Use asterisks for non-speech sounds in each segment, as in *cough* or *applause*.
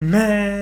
Man.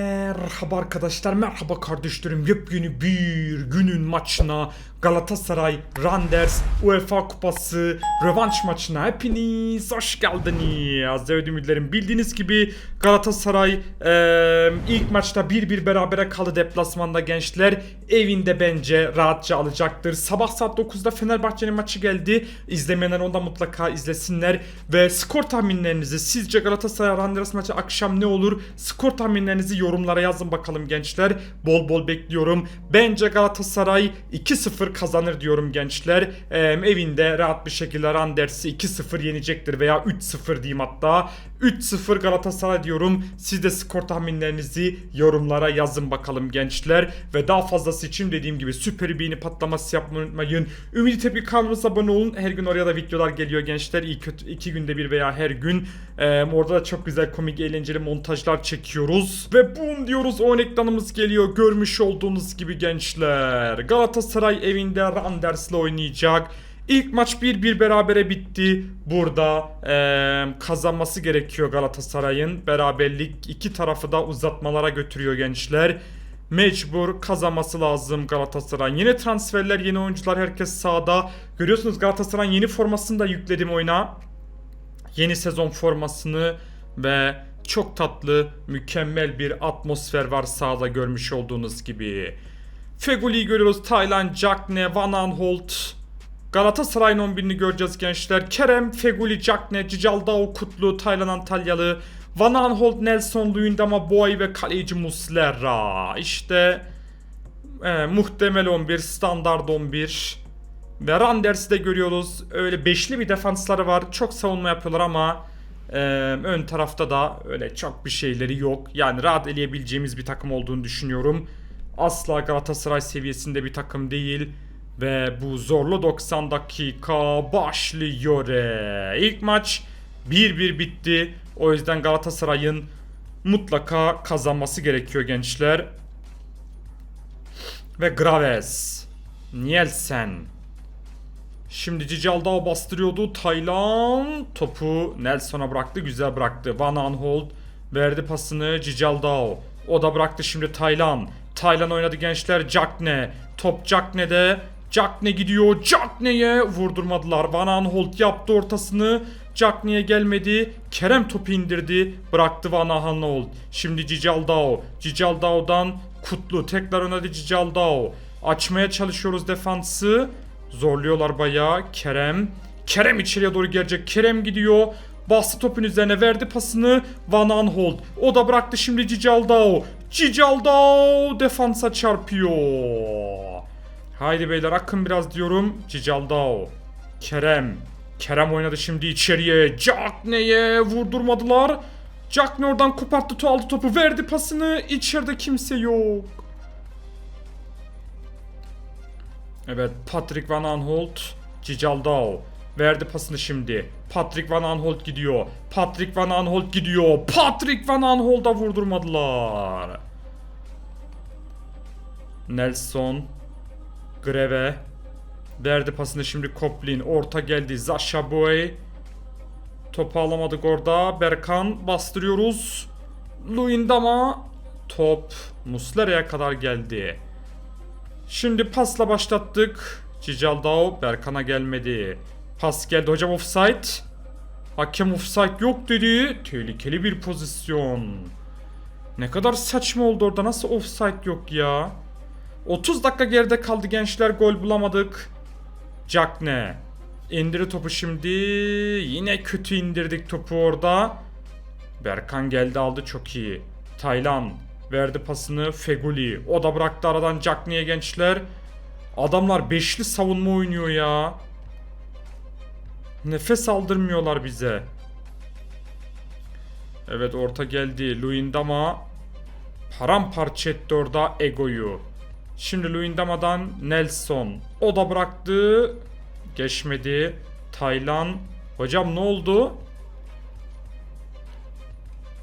Merhaba arkadaşlar, merhaba kardeşlerim. Yepyeni bir günün maçına Galatasaray Randers UEFA Kupası rövanş maçına hepiniz hoş geldiniz. Evet ümitlerim bildiğiniz gibi Galatasaray eee, ilk maçta 1-1 berabere kaldı deplasmanda gençler. Evinde bence rahatça alacaktır. Sabah saat 9'da Fenerbahçe'nin maçı geldi. İzlemeyenler onda mutlaka izlesinler. Ve skor tahminlerinizi sizce Galatasaray Randers maçı akşam ne olur? Skor tahminlerinizi yorumlara yazın bakalım gençler. Bol bol bekliyorum. Bence Galatasaray 2-0 kazanır diyorum gençler. Ee, evinde rahat bir şekilde Randers'i 2-0 yenecektir veya 3-0 diyeyim hatta. 3-0 Galatasaray diyorum. Siz de skor tahminlerinizi yorumlara yazın bakalım gençler. Ve daha fazlası için dediğim gibi süper beğeni patlaması yapmayı unutmayın. Ümidi Tepki kanalımıza abone olun. Her gün oraya da videolar geliyor gençler. İyi kötü iki günde bir veya her gün. Ee, orada da çok güzel komik eğlenceli montajlar çekiyoruz. Ve boom diyoruz 10 ekranımız geliyor. Görmüş olduğunuz gibi gençler. Galatasaray evinde Randers'le oynayacak. İlk maç 1-1 berabere bitti. Burada eee, kazanması gerekiyor Galatasaray'ın. Beraberlik iki tarafı da uzatmalara götürüyor gençler. Mecbur kazanması lazım Galatasaray'ın. Yeni transferler, yeni oyuncular herkes sahada. Görüyorsunuz Galatasaray'ın yeni formasını da yükledim oyuna. Yeni sezon formasını ve çok tatlı, mükemmel bir atmosfer var sahada görmüş olduğunuz gibi. Feguli'yi görüyoruz. Taylan, Cagne, Van Aanholt. Galatasaray'ın 11'ini göreceğiz gençler. Kerem, Feguli, Cagne, Cicaldao, Kutlu, Taylan Antalyalı. Van Aanholt, Nelson, Luyendama, Boy ve kaleci Muslera. İşte e, muhtemel 11, standart 11. Ve Randers'i de görüyoruz. Öyle beşli bir defansları var. Çok savunma yapıyorlar ama ön tarafta da öyle çok bir şeyleri yok. Yani rahat eleyebileceğimiz bir takım olduğunu düşünüyorum. Asla Galatasaray seviyesinde bir takım değil. Ve bu zorlu 90 dakika başlıyor. İlk maç 1-1 bitti. O yüzden Galatasaray'ın mutlaka kazanması gerekiyor gençler. Ve Graves. Nielsen. Şimdi Cicaldao bastırıyordu. Taylan topu Nelson'a bıraktı. Güzel bıraktı. Van Aanholt verdi pasını Cicaldao. O da bıraktı şimdi Taylan. Taylan oynadı gençler. Cagne. Top Cagne'de. Cagne gidiyor. Cagne'ye vurdurmadılar. Van Aanholt yaptı ortasını. Cagne'ye gelmedi. Kerem topu indirdi. Bıraktı Van Aanholt. Şimdi Cicaldao. Cicaldao'dan Kutlu. Tekrar oynadı Cicaldao. Açmaya çalışıyoruz defansı. Zorluyorlar bayağı. Kerem. Kerem içeriye doğru gelecek. Kerem gidiyor. Bastı topun üzerine verdi pasını Van Aanholt. O da bıraktı şimdi Cicaldao. Cicaldao defansa çarpıyor. Haydi beyler akın biraz diyorum. Cicaldao. Kerem. Kerem oynadı şimdi içeriye. Cagney'e vurdurmadılar. Cagney oradan koparttı aldı topu verdi pasını. İçeride kimse yok. Evet Patrick Van Aanholt, Cicaldao. Verdi pasını şimdi. Patrick Van Aanholt gidiyor. Patrick Van Aanholt gidiyor. Patrick Van Aanholt'a vurdurmadılar. Nelson. Greve. Verdi pasını şimdi Koplin. Orta geldi. Zasha Boy. Topu alamadık orada. Berkan bastırıyoruz. Luindama. Top Muslera'ya kadar geldi. Şimdi pasla başlattık. Cicaldao Berkan'a gelmedi. Pas geldi hocam offside. Hakem offside yok dedi. Tehlikeli bir pozisyon. Ne kadar saçma oldu orada nasıl offside yok ya. 30 dakika geride kaldı gençler gol bulamadık. Cagne. İndiri topu şimdi. Yine kötü indirdik topu orada. Berkan geldi aldı çok iyi. Taylan verdi pasını Feguli. O da bıraktı aradan Cagney'e gençler. Adamlar beşli savunma oynuyor ya. Nefes aldırmıyorlar bize. Evet orta geldi. Luindama paramparça etti orada Ego'yu. Şimdi Luindama'dan Nelson. O da bıraktı. Geçmedi. Taylan. Hocam ne oldu?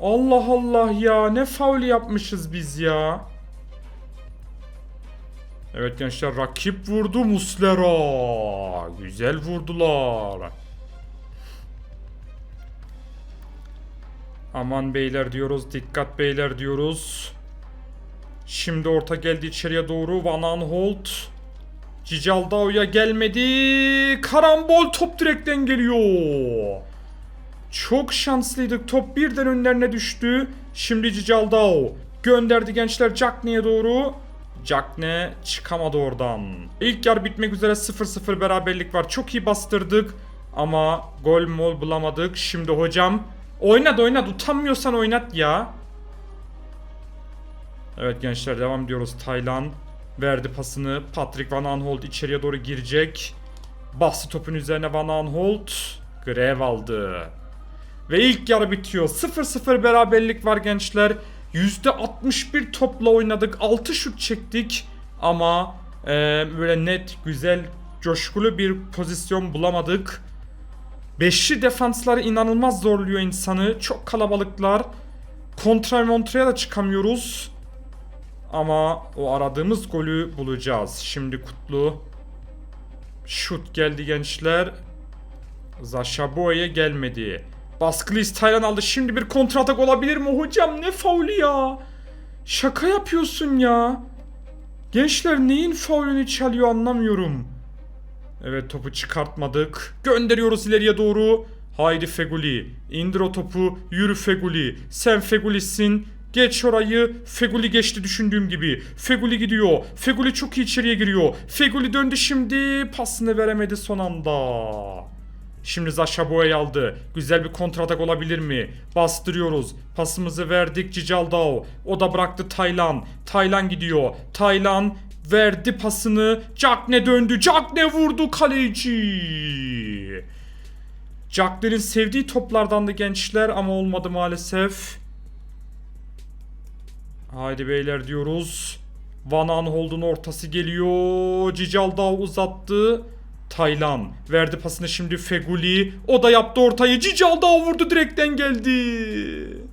Allah Allah ya ne faul yapmışız biz ya. Evet gençler rakip vurdu Muslera. Güzel vurdular. Aman beyler diyoruz. Dikkat beyler diyoruz. Şimdi orta geldi içeriye doğru. Van Aanholt. Cicaldao'ya gelmedi. Karambol top direkten geliyor. Çok şanslıydık. Top birden önlerine düştü. Şimdi Cicaldao gönderdi gençler Cagney'e doğru. Cagney çıkamadı oradan. İlk yarı bitmek üzere 0-0 beraberlik var. Çok iyi bastırdık ama gol mol bulamadık. Şimdi hocam oynat oynat utanmıyorsan oynat ya. Evet gençler devam ediyoruz. Taylan verdi pasını. Patrick Van Aanholt içeriye doğru girecek. Bastı topun üzerine Van Aanholt. Grev aldı. Ve ilk yarı bitiyor. 0-0 beraberlik var gençler. %61 topla oynadık. 6 şut çektik. Ama e, böyle net, güzel, coşkulu bir pozisyon bulamadık. Beşli defansları inanılmaz zorluyor insanı. Çok kalabalıklar. Kontra montraya da çıkamıyoruz. Ama o aradığımız golü bulacağız. Şimdi Kutlu. Şut geldi gençler. Zashabo'ya gelmedi. Baskılı İstaylan aldı. Şimdi bir kontratak olabilir mi hocam? Ne faulü ya? Şaka yapıyorsun ya. Gençler neyin faulünü çalıyor anlamıyorum. Evet topu çıkartmadık. Gönderiyoruz ileriye doğru. Haydi Feguli. İndir o topu. Yürü Feguli. Sen Feguli'sin. Geç orayı. Feguli geçti düşündüğüm gibi. Feguli gidiyor. Feguli çok iyi içeriye giriyor. Feguli döndü şimdi. Pasını veremedi son anda. Şimdi Zasha Boya'yı aldı. Güzel bir kontratak olabilir mi? Bastırıyoruz. Pasımızı verdik Cicaldao. O da bıraktı Taylan. Taylan gidiyor. Taylan verdi pasını. Cagne döndü. Cagne vurdu kaleci. Cagne'nin sevdiği toplardan da gençler ama olmadı maalesef. Haydi beyler diyoruz. Van Aanholt'un ortası geliyor. Cicaldao uzattı. Taylan verdi pasını şimdi Feguli. O da yaptı ortayı. Cicaldao vurdu direkten geldi.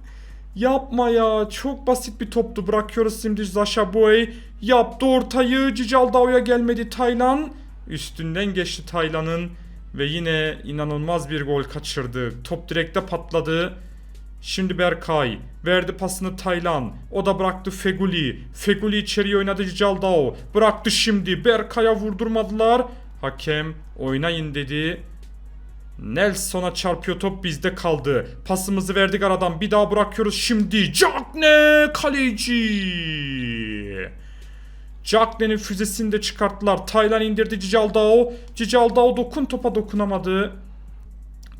Yapma ya. Çok basit bir toptu. Bırakıyoruz şimdi Zasha Boy. Yaptı ortayı. Cicaldao'ya gelmedi Taylan. Üstünden geçti Taylan'ın. Ve yine inanılmaz bir gol kaçırdı. Top direkte patladı. Şimdi Berkay. Verdi pasını Taylan. O da bıraktı Feguli. Feguli içeriye oynadı Cicaldao. Bıraktı şimdi. Berkay'a vurdurmadılar. Hakem oynayın dedi. Nelson'a çarpıyor top bizde kaldı. Pasımızı verdik aradan bir daha bırakıyoruz şimdi. Cagne kaleci. Cagne'nin füzesini de çıkarttılar. Taylan indirdi Cicaldao. Cicaldao dokun topa dokunamadı.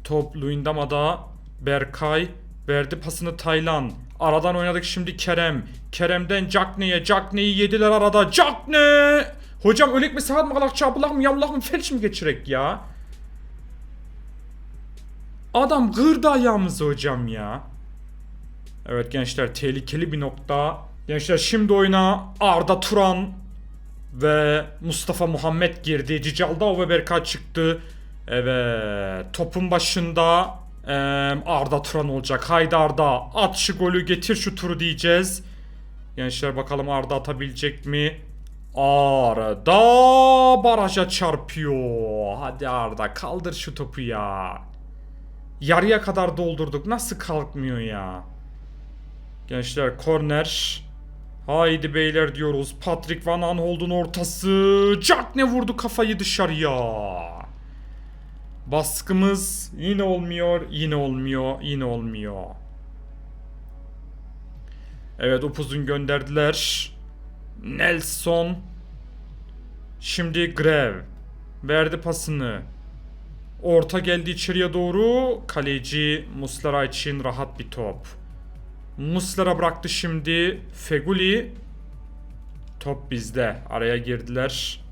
Top Luindama'da. Berkay verdi pasını Taylan. Aradan oynadık şimdi Kerem. Kerem'den Cagne'ye. Cagne'yi yediler arada. Cagne! Hocam ölek mi saat mi kalak çarpılak mı yamlak mı felç mi geçirek ya? Adam gırdı ayağımızı hocam ya. Evet gençler tehlikeli bir nokta. Gençler şimdi oyuna Arda Turan ve Mustafa Muhammed girdi. Cicaldao ve Berkay çıktı. Evet topun başında Arda Turan olacak. Haydi Arda at şu golü getir şu turu diyeceğiz. Gençler bakalım Arda atabilecek mi? Arda baraja çarpıyor. Hadi Arda kaldır şu topu ya. Yarıya kadar doldurduk. Nasıl kalkmıyor ya? Gençler korner. Haydi beyler diyoruz. Patrick Van Aanholt'un ortası. Jack ne vurdu kafayı dışarıya. Baskımız yine olmuyor, yine olmuyor, yine olmuyor. Evet upuzun gönderdiler. Nelson. Şimdi Grev. Verdi pasını. Orta geldi içeriye doğru. Kaleci Muslera için rahat bir top. Muslera bıraktı şimdi. Feguli. Top bizde. Araya girdiler.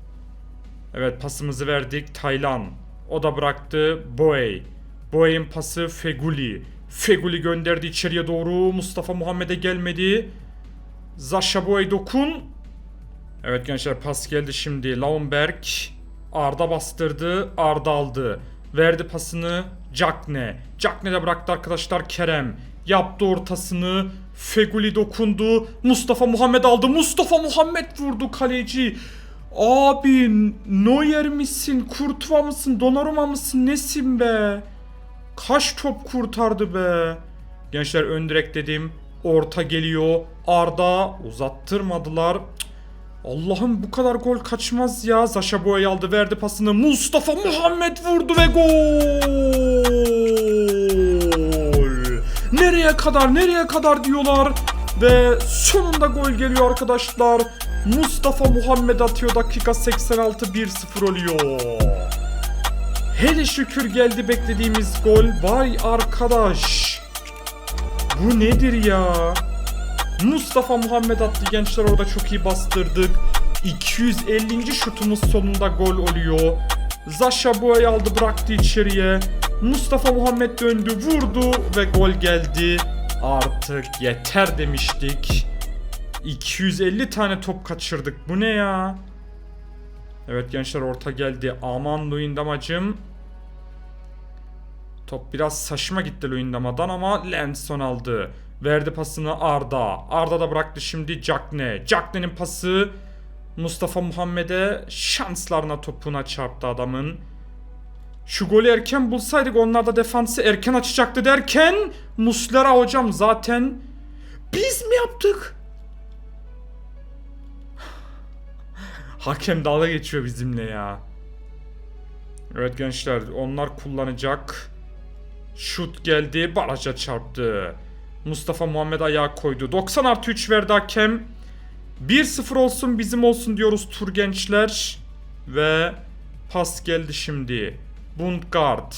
Evet pasımızı verdik. Taylan. O da bıraktı. Boey. Boey'in pası Feguli. Feguli gönderdi içeriye doğru. Mustafa Muhammed'e gelmedi. Zasha Boey dokun. Evet gençler pas geldi şimdi. Launberg. Arda bastırdı. Arda aldı. Verdi pasını Cakne. Cakne de bıraktı arkadaşlar Kerem. Yaptı ortasını. Feguli dokundu. Mustafa Muhammed aldı. Mustafa Muhammed vurdu kaleci. Abi Neuer misin? Kurtuva mısın? Donnarumma mısın? Nesin be? Kaç top kurtardı be? Gençler ön direk dedim. Orta geliyor. Arda uzattırmadılar. Cık. Allah'ım bu kadar gol kaçmaz ya. Zaşa Boy aldı verdi pasını. Mustafa Muhammed vurdu ve gol. Nereye kadar nereye kadar diyorlar. Ve sonunda gol geliyor arkadaşlar. Mustafa Muhammed atıyor dakika 86 1-0 oluyor. Hele şükür geldi beklediğimiz gol. Vay arkadaş. Bu nedir ya? Mustafa Muhammed attı gençler orada çok iyi bastırdık. 250. şutumuz sonunda gol oluyor. Zaşa Boy aldı bıraktı içeriye. Mustafa Muhammed döndü vurdu ve gol geldi. Artık yeter demiştik. 250 tane top kaçırdık. Bu ne ya? Evet gençler orta geldi. Aman Luyendamacım. Top biraz saçma gitti Luyendama'dan ama Lenson aldı. Verdi pasını Arda. Arda da bıraktı şimdi Cakne. Cakne'nin pası Mustafa Muhammed'e şanslarına topuna çarptı adamın. Şu golü erken bulsaydık onlar da defansı erken açacaktı derken Muslera hocam zaten biz mi yaptık? *sighs* Hakem dalga geçiyor bizimle ya. Evet gençler onlar kullanacak. Şut geldi baraja çarptı. Mustafa Muhammed ayağa koydu. 90 artı 3 verdi hakem. 1-0 olsun bizim olsun diyoruz tur gençler. Ve pas geldi şimdi. Bundgaard.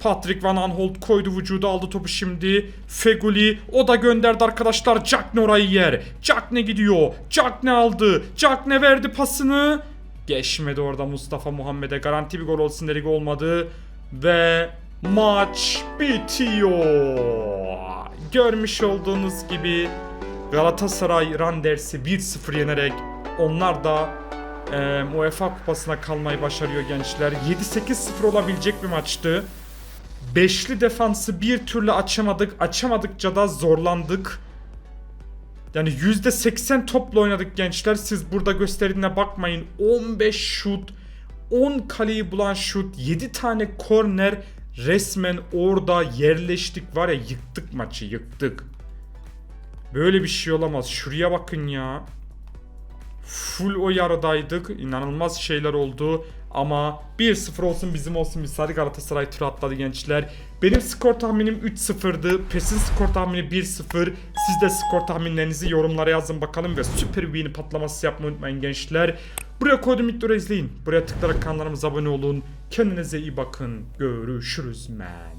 Patrick Van Aanholt koydu vücuda aldı topu şimdi. Feguli o da gönderdi arkadaşlar. Jackne orayı yer. Jackne gidiyor. Jackne aldı. Jackne verdi pasını. Geçmedi orada Mustafa Muhammed'e. Garanti bir gol olsun dedik olmadı. Ve maç bitiyor. Görmüş olduğunuz gibi Galatasaray Randers'i 1-0 yenerek onlar da e, UEFA kupasına kalmayı başarıyor gençler. 7-8-0 olabilecek bir maçtı. Beşli defansı bir türlü açamadık. Açamadıkça da zorlandık. Yani %80 topla oynadık gençler. Siz burada gösterdiğine bakmayın. 15 şut, 10 kaleyi bulan şut, 7 tane korner resmen orada yerleştik var ya yıktık maçı yıktık. Böyle bir şey olamaz. Şuraya bakın ya. Full o yarıdaydık. İnanılmaz şeyler oldu. Ama 1-0 olsun bizim olsun biz hadi Galatasaray tur atladı gençler. Benim skor tahminim 3-0'dı. PES'in skor tahmini 1-0. Siz de skor tahminlerinizi yorumlara yazın bakalım ve süper yeni patlaması yapmayı unutmayın gençler. Buraya koydum videoları izleyin. Buraya tıklayarak kanalımıza abone olun. Kendinize iyi bakın. Görüşürüz man.